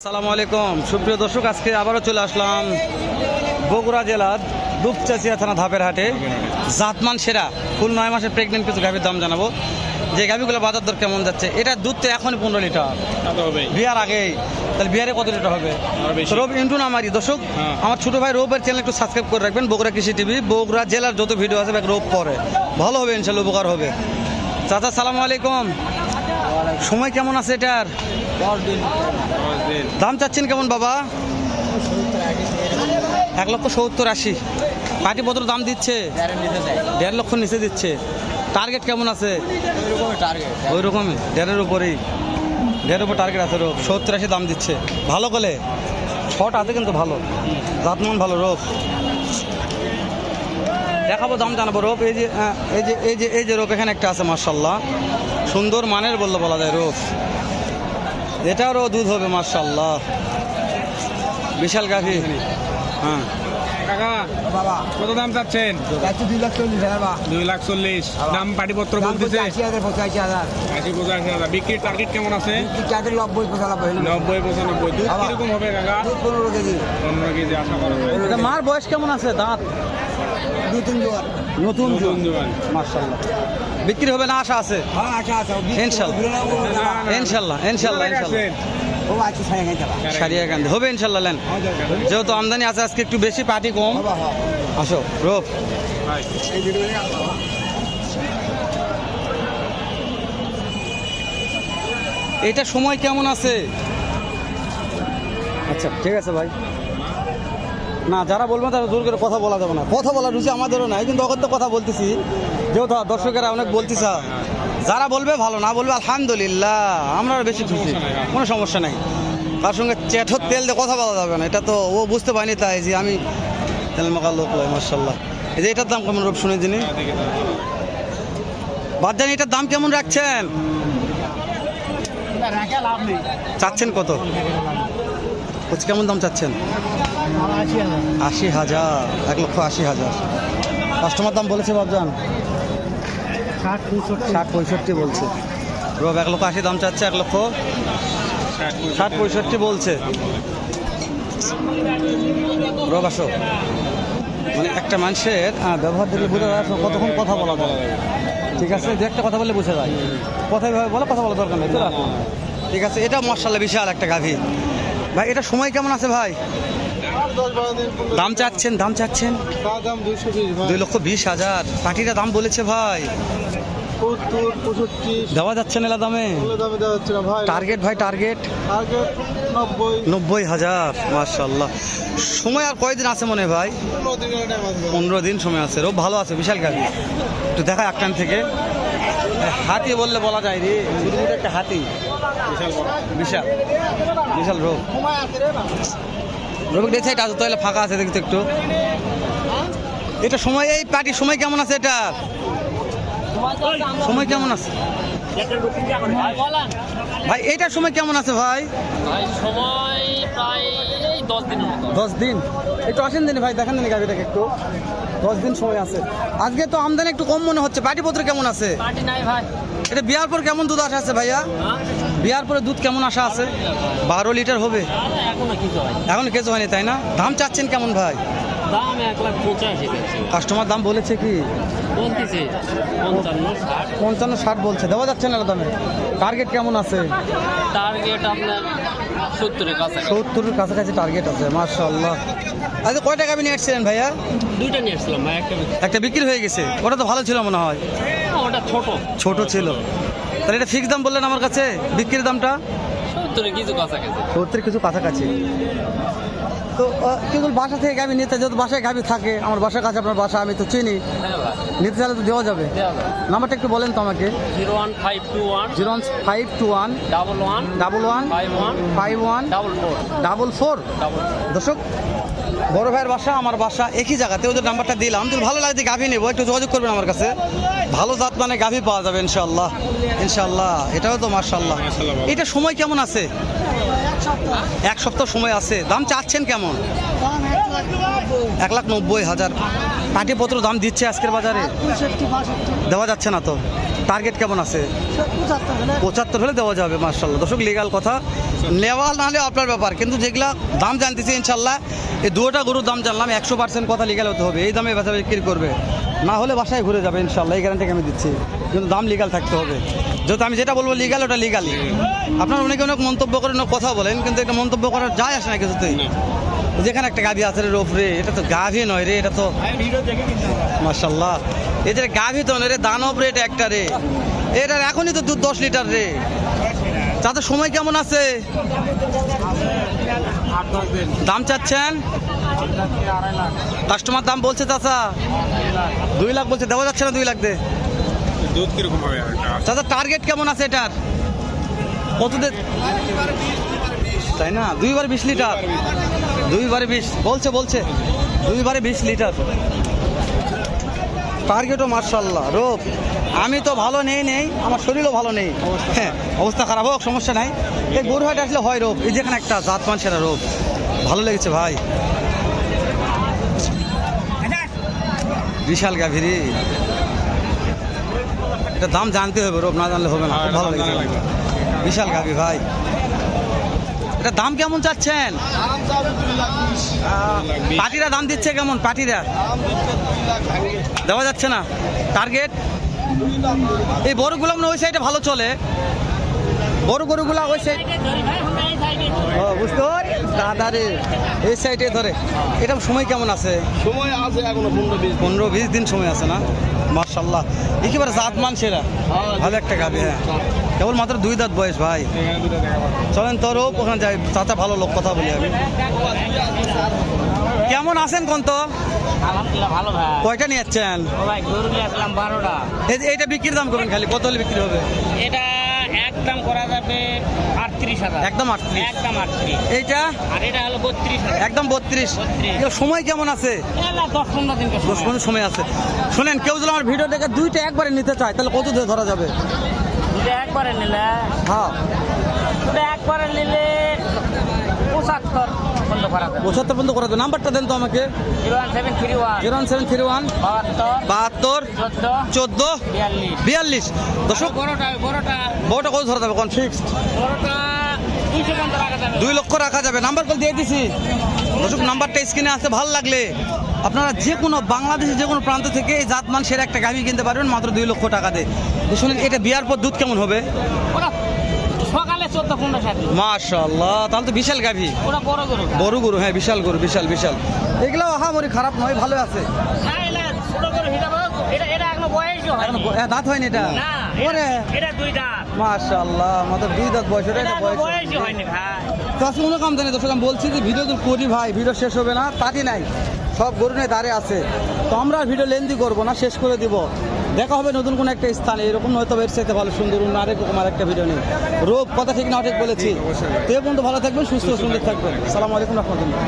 আসসালামু আলাইকুম। সুপ্রিয় দর্শক আজকে আবারও চলে আসলাম বগুড়া জেলার দুপচাচিয়া থানা ধাপের হাটে। জাতমান সেরা ফুল নয় মাসের প্রেগনেন্ট কিছু গাভীর দাম জানাব। যে গাভীগুলো বাজার দর কেমন যাচ্ছে এটা দুধ তো এখনই পনেরো লিটার। বিয়ার আগেই তাহলে বিয়ারে কত লিটার হবে? রোব ইন্টু নামারি দর্শক হ্যাঁ। আমার ছোট ভাই রোবের চ্যানেল একটু সাবস্ক্রাইব করে রাখবেন বগুড়া কৃষি টিভি বগুড়া জেলার যত ভিডিও আছে রোব পরে। ভালো হবে ইনশাল্লাহ উপকার হবে। চাচা সালামু আলাইকুম। সময় কেমন আছে এটার? দাম চাচ্ছেন কেমন বাবা? এক লক্ষ সত্তর আশি। পাটি পত্র দাম দিচ্ছে। দেড় লক্ষ নিচে দিচ্ছে। টার্গেট কেমন আছে? ওই রকমই দেড়ের উপরেই। দেড়ের উপর টার্গেট আছে রোগ। সত্তর আশি দাম দিচ্ছে। ভালো করে ছট আছে কিন্তু ভালো। জাতমান ভালো, রোগ। দেখাবো দাম জানাব রোপ এই যে এই যে এই যে এই যে রোপ এখানে একটা আছে মার্শাল্লাহ সুন্দর মানের বললে বলা যায় রোপ এটারও দুধ হবে মার্শাল্লাহ বিশাল গাভি। হ্যাঁ। কাকা কত দাম চাচ্ছেন? দুই লাখ চল্লিশ দুই লাখ চল্লিশ। দাম পাটিপত্র বলতেছে? আশি হাজার পঁচাশি হাজার। আশি পঁচাশি হাজার। বিক্রির টার্গেট কেমন আছে? চাকরি নব্বই পঁচানব্বই। নব্বই পঁচানব্বই। দুধ কীরকম হবে কাকা? পনেরো কেজি। পনেরো কেজি আশা করা যায়। মার বয়স কেমন আছে? দাঁত? দুই তিন জোয়ার। নতুন নতুন জোয়ান। মার্শাল্লাহ বিক্রি হবে না আশা আছে? ইনশাল্লাহ। ইনশাল্লাহ ইনশাল্লাহ হবে ইনশাল্লাহ লেন। যেহেতু আমদানি আছে আজকে একটু বেশি পার্টি কম। আসো রোপ এটা সময় কেমন আছে? আচ্ছা ঠিক আছে ভাই। না যারা বলবেন তারা জোর করে কথা বলা যাবে না। কথা বলার রুচি আমাদেরও নাই কিন্তু অগত্য কথা বলতেছি। যেহেতু দর্শকেরা অনেক বলতেছে যারা বলবে ভালো না বলবে আলহামদুলিল্লাহ আমরা আরও বেশি খুশি। কোনো সমস্যা নাই। তার সঙ্গে চেঠর তেল দিয়ে কথা বলা যাবে না এটা তো ও বুঝতে পারিনি তাই যে আমি তেল মাখা লোক মার্শাল্লাহ এই যে এটার দাম কেমন রূপ শুনে যিনি? বাদ জানি এটার দাম কেমন রাখছেন? রাখা চাচ্ছেন কত? বলছি কেমন দাম চাচ্ছেন? আশি হাজার এক লক্ষ আশি হাজার। কাস্টমার দাম বলেছে বাবজান? ষাট পঁয়ষট্টি। ষাট পঁয়ষট্টি বলছে। রব এক লক্ষ আশি দাম চাচ্ছে এক লক্ষ? ষাট পঁয়ষট্টি বলছে। রব আসো। মানে একটা মানুষের ব্যবহার দেখলে বোঝা যায় কতক্ষণ কথা বলা যায়। ঠিক আছে দু একটা কথা বললে বোঝা যায়। কথা বলে কথা বলা দরকার নেই ঠিক আছে এটা মশাল্লা বিশাল একটা গাভী। ভাই এটা সময় কেমন আছে ভাই? দাম চাচ্ছেন দাম চাচ্ছেন? দুই লক্ষ বিশ হাজার। পাটিটা দাম বলেছে ভাই। দেওয়া যাচ্ছে না দামে? দামে দেওয়া হচ্ছে না ভাই। টার্গেট ভাই টার্গেট টার্গেট নব্বই। হাজার মার্শাল্লাহ সময় আর কয়দিন আছে মনে ভাই? পনেরো দিন সময় আছে। রোগ ভালো আছে বিশাল গাড়ি। একটু দেখা একটান থেকে। হাতি বললে বলা যায় রে ছোট ছোট একটা হাতি। বিশাল বিশাল। রোগ। রোগ দেখছে এটা তাহলে ফাঁকা আছে দেখতে একটু। এটা সময় এই পার্টির সময় কেমন আছে এটা? সময় কেমন আছে? ভাই এইটার সময় কেমন আছে ভাই? ভাই সময় প্রায় দশ দিন দশ দিন? একটু আসেন দিন ভাই দেখেন দিন গাড়িটাকে একটু। দশ দিন সময় আছে। আজকে তো আমদানি একটু কম মনে হচ্ছে। পাটিপত্র কেমন আছে? এটা বিয়ার পর কেমন দুধ আসা আছে ভাইয়া? হ্যাঁ। বিয়ার পরে দুধ কেমন আসা আছে? বারো লিটার হবে। এখনও কিছু হয়নি। তাই না? দাম চাচ্ছেন কেমন ভাই? দাম এক লাখ পঁচাশি কাস্টমার দাম বলেছে কি? পঞ্চান্ন ষাট। বলছে। দেওয়া যাচ্ছে না দামে। টার্গেট কেমন আছে? টার্গেট আপনার সত্তরের কাছে সত্তরের কাছাকাছি টার্গেট আছে মার্শাল্লাহ আচ্ছা কয় টাকা আপনি নিয়ে এসেছিলেন ভাইয়া? দুইটা নিয়ে আসলাম ভাই একটা একটা বিক্রি হয়ে গেছে। ওটা তো ভালো ছিল মনে হয়। ওটা ছোট। ছোট ছিল। তাহলে এটা ফিক্স দাম বললেন আমার কাছে? বিক্রির দামটা? সত্তরে কিছু কাছাকাছি। সত্তর কিছু কাছাকাছি। তো কিন্তু বাসা থেকে গাবি নিতে যেহেতু বাসায় গাবি থাকে আমার বাসার কাছে আপনার বাসা আমি তো চিনি। হ্যাঁ নিতে চাইলে তো দেওয়া যাবে। নাম্বারটা একটু বলেন তো আমাকে। Zero one five two one zero one five two one double one double one five one five one double four. Double four. দর্শক বড় ভাইয়ের বাসা আমার বাসা একই জায়গাতে। ওদের নাম্বারটা দিলাম। যদি ভালো লাগছে গাভি নেব। একটু যোগাযোগ করবেন আমার কাছে। ভালো জাত মানে গাভি পাওয়া যাবে ইনশাল্লাহ ইনশাল্লাহ এটাও তো মার্শাল্লাহ এটা সময় কেমন আছে? এক সপ্তাহ সময় আছে। দাম চাচ্ছেন কেমন? এক লাখ নব্বই হাজার। পাটিপত্র দাম দিচ্ছে আজকের বাজারে? দেওয়া যাচ্ছে না তো। টার্গেট কেমন আছে? পঁচাত্তর হলে দেওয়া যাবে মার্শাল্লাহ দর্শক লিগাল কথা। নেওয়া না হলে আপনার ব্যাপার। কিন্তু যেগুলা দাম জানতেছি ইনশাল্লাহ এই দুটা গরুর দাম জানলাম। একশো পার্সেন্ট কথা লিগাল হতে হবে। এই দামে বেচা বিক্রি করবে। না হলে বাসায় ঘুরে যাবে ইনশাল্লাহ এই গ্যারান্টি আমি দিচ্ছি। কিন্তু দাম লিগাল থাকতে হবে। যেহেতু আমি যেটা বলব লিগাল ওটা লিগালি আপনার অনেকে অনেক মন্তব্য করেন অনেক কথা বলেন কিন্তু এটা মন্তব্য করার যায় আসে না কিছুতেই। যেখানে একটা গাভী আছে রে রোপ রে এটা তো গাভী নয় রে এটা তো মার্শাল্লাহ এই যে গাভী তো নয় রে দানব রে এটা একটা রে। এটার এখনই তো দুধ দশ লিটার রে। তাতে সময় কেমন আছে? দাম চাচ্ছেন? কাস্টমার দাম বলছে চাচা। দুই লাখ বলছে দেওয়া যাচ্ছে না দুই লাখ দে দুধ কীরকম হবে চাচা টার্গেট কেমন আছে এটার? কত তাই না? দুইবারে বিশ লিটার। দুইবারে বিশ। বলছে বলছে। দুইবারে বিশ লিটার। টার্গেটও মার্শাল্লাহ রোগ আমি তো ভালো নেই নেই। আমার শরীরও ভালো নেই। হ্যাঁ অবস্থা খারাপ হোক সমস্যা নাই। এই গরু হাট আসলে হয় রোগ এই যেখানে একটা জাত মানুষেরা রোগ ভালো লেগেছে ভাই। বিশাল গাভীরি। এটা দাম জানতে হবে রোপ না জানলে হবে না। খুব ভালো লেগেছে বিশাল গাভী ভাই। এটা দাম কেমন চাচ্ছেন? পাটিরা দাম দিচ্ছে কেমন? পাটিরা দেওয়া যাচ্ছে না। টার্গেট? এই বড়গুলো মানে ওই সাইডে ভালো চলে। বড় গরুগুলা ওই সাইড ও বুঝতে এই সাইডে ধরে। এটা সময় কেমন আছে? সময় আছে এখনও পনেরো বিশ পনেরো বিশ দিন সময় আছে না? মার্শাল্লাহ একেবারে জাত মানসেরা ভালো একটা গাবি হ্যাঁ। কেবল মাত্র দুই দাঁত বয়স ভাই। এখানে দুটো চলেন তোরও ওখানে যাই। চাচা ভালো লোক কথা বলি আমি। কেমন আছেন কোন তো আলহামদুলিল্লাহ ভালো ভাই। কয়টা নিয়ে যাচ্ছেন? এইটা বিক্রির দাম করবেন খালি। কত হলে বিক্রি হবে? এটা একদম করা যাবে আটত্রিশ হাজার। একদম আটত্রিশ। একদম আটত্রিশ। এইটা? আর এটা হলো বত্রিশ হাজার। একদম বত্রিশ। 32 সময় কেমন আছে? দশ পনেরো দিন দশ পনেরো সময় আছে। শোনেন কেউ যদি আমার ভিডিও দেখে দুইটা একবারে নিতে চায় তাহলে কত দিয়ে ধরা যাবে? দুইটা একবারে নিলে? হ্যাঁ। একবারে নিলে পঁচাত্তর। পঁচাত্তর পর্যন্ত করে দেবে নাম্বারটা দেন তো আমাকে। Zero one seven three one বাহাত্তর চোদ্দ বিয়াল্লিশ। বিয়াল্লিশ। দর্শক বড়টা কত ধরা যাবে? কোন ফিক্সড দুই লক্ষ রাখা যাবে। নাম্বার কল দিয়ে দিছি। দর্শক নাম্বারটা স্ক্রিনে আছে ভালো লাগলে আপনারা যে কোনো বাংলাদেশের যে কোনো প্রান্ত থেকে এই জাতমান সেরা একটা গাভি কিনতে পারবেন মাত্র দুই লক্ষ টাকা দিয়ে। শুনুন এটা বিয়ার পর দুধ কেমন হবে? ওটা সকালে চোদ্দ পনেরো মাশাল্লাহ তাহলে তো বিশাল গাভি। বড় গরু বড় গরু হ্যাঁ বিশাল গরু বিশাল বিশাল। এগুলো আহামরি খারাপ নয় ভালো আছে। হ্যাঁ এটা ছোট গরু হিসাবে এটা এটা এখনও বয়সই হয় এখনও দাঁত হয়নি এটা? না ওরে। এটা- এটা দুই দাঁত। মাশাল্লাহ আমাদের দুই দাঁত বয়স এটা এটা এটা এখনও বয়স। বয়সই হয়নি ভাই। তো আসলে কোনো কাম জানি দর্শক আমি বলছি যে ভিডিও তো করি ভাই ভিডিও শেষ হবে না তাটি নাই। সব গরু নিয়ে দাঁড়িয়ে আছে। তো আমরা ভিডিও লেন্দি করব না শেষ করে দিব। দেখা হবে নতুন কোনো একটা স্থানে। এরকম হয়তো এর সাথে ভালো সুন্দর অন্য আরেক রকম আরেকটা ভিডিও নেই রোগ কথা ঠিক না ঠিক বলেছি। তো পর্যন্ত ভালো থাকবেন, সুস্থ, সুন্দর থাকবেন। সালাম আলাইকুম রহমতুল্লাহ।